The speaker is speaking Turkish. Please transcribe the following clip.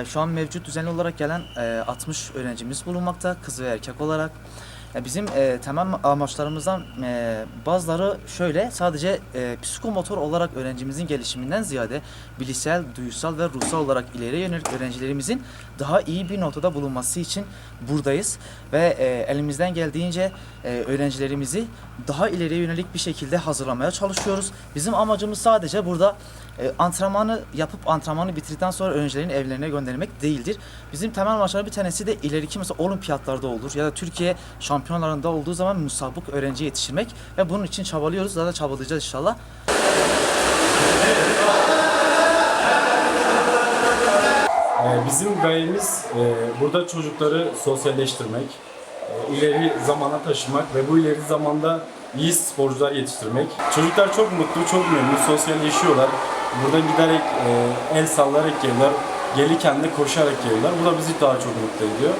E, şu an mevcut düzenli olarak gelen e, 60 öğrencimiz bulunmakta kız ve erkek olarak. Bizim e, temel amaçlarımızdan e, bazıları şöyle sadece e, psikomotor olarak öğrencimizin gelişiminden ziyade bilişsel, duysal ve ruhsal olarak ileriye yönelik öğrencilerimizin daha iyi bir notada bulunması için buradayız ve e, elimizden geldiğince e, öğrencilerimizi daha ileriye yönelik bir şekilde hazırlamaya çalışıyoruz. Bizim amacımız sadece burada e, antrenmanı yapıp antrenmanı bitirdikten sonra öğrencilerin evlerine göndermek değildir. Bizim temel amaçlar bir tanesi de ileriki mesela olimpiyatlarda olur ya da Türkiye şampiyonlarında olduğu zaman musabık öğrenci yetiştirmek ve bunun için çabalıyoruz. Daha da çabalayacağız inşallah. Ee, Bizim gayemiz e, burada çocukları sosyalleştirmek, e, ileri zamana taşımak ve bu ileri zamanda iyi sporcular yetiştirmek. Çocuklar çok mutlu, çok memnun, sosyalleşiyorlar. Burada giderek e, el sallayarak geliyorlar, gelirken de koşarak geliyorlar. Bu da bizi daha çok mutlu ediyor.